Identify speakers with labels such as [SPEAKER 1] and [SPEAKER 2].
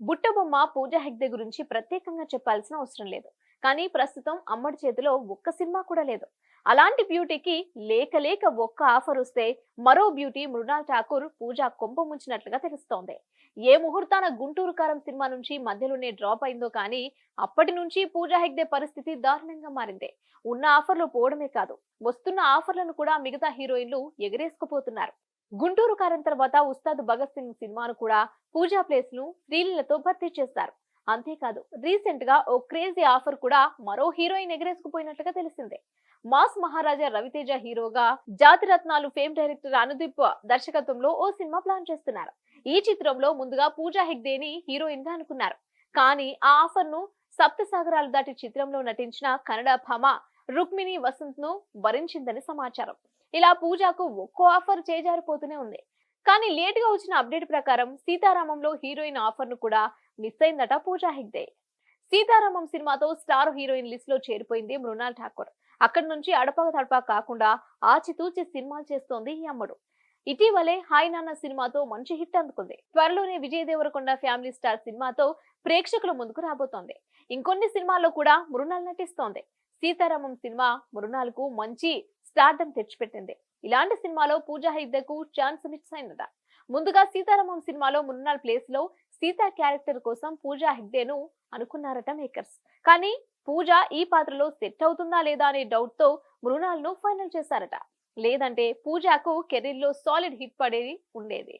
[SPEAKER 1] బుట్టబొమ్మ పూజా హెగ్డే గురించి ప్రత్యేకంగా చెప్పాల్సిన అవసరం లేదు. కానీ ప్రస్తుతం అమ్మడి చేతిలో ఒక్క సినిమా కూడా లేదు. అలాంటి బ్యూటీకి లేక లేక ఒక్క ఆఫర్ వస్తే మరో బ్యూటీ మృణాల్ ఠాకూర్ పూజ కొంప ముంచినట్లుగా తెలుస్తోంది. ఏ ముహూర్తాన గుంటూరు కారం సినిమా నుంచి మధ్యలోనే డ్రాప్ అయిందో కానీ అప్పటి నుంచి పూజా హెగ్డే పరిస్థితి దారుణంగా మారింది. ఉన్న ఆఫర్లు పోవడమే కాదు వస్తున్న ఆఫర్లను కూడా మిగతా హీరోయిన్లు ఎగరేసుకుపోతున్నారు. గుంటూరు కారం తర్వాత ఉస్తాద్ భగత్ సింగ్ సినిమాను కూడా పూజా ప్లేస్ను శ్రీలీలతో భర్తీ చేశారు అంతేకాదు రీసెంట్గా ఓ క్రేజీ ఆఫర్ కూడా మరో హీరోయిన్ ఎగరేసుకుపోయినట్లుగా తెలిసిందే. మాస్ మహారాజా రవితేజ హీరోగా జాతిరత్నాలు ఫేమ్ డైరెక్టర్ అనుదీప్ దర్శకత్వంలో ఓ సినిమా ప్లాన్ చేస్తున్నారు. ఈ చిత్రంలో ముందుగా పూజా హెగ్డేని హీరోయిన్గా అనుకున్నారు. కానీ ఆ ఆఫర్ను సప్త సాగరాలు దాటి చిత్రంలో నటించిన కన్నడ భామ రుక్మిణి వసంత్ను వరించిందని సమాచారం. ఇలా పూజకు ఒక్కో ఆఫర్ చేజారిపోతూనే ఉంది. కానీ లేట్గా వచ్చిన అప్డేట్ ప్రకారం సీతారామంలో హీరోయిన్ ఆఫర్ను కూడా మిస్ అయిందట పూజా హెగ్డే. సీతారామం సినిమాతో స్టార్ హీరోయిన్ లిస్ట్లో చేరిపోయింది మృణాల్ ఠాకూర్. అక్కడి నుంచి అడపక తడప కాకుండా ఆచితూచి సినిమాలు చేస్తోంది ఈ అమ్మడు. ఇటీవలే హాయ్ నాన్న సినిమాతో మంచి హిట్ అందుకుంది. త్వరలోనే విజయ్ దేవరకొండ ఫ్యామిలీ స్టార్ సినిమాతో ప్రేక్షకుల ముందుకు రాబోతోంది. ఇంకొన్ని సినిమాల్లో కూడా మృణాల్ నటిస్తోంది. సీతారామం సినిమా మృణాల్కు మంచి స్టార్డమ్ తెచ్చిపెట్టింది. ఇలాంటి సినిమాలో పూజా హెగ్డేకు ఛాన్స్ మిస్ అయిందట ముందుగా సీతారామం సినిమాలో మున్నాల్ ప్లేస్లో సీతా క్యారెక్టర్ కోసం పూజా హెగ్డేను అనుకున్నారట మేకర్స్ కానీ పూజ ఈ పాత్రలో సెట్ అవుతుందా లేదా అనే డౌట్తో మృణాల్ను ఫైనల్ చేశారట. లేదంటే పూజాకు కెరీర్లో సాలిడ్ హిట్ పడేది ఉండేది.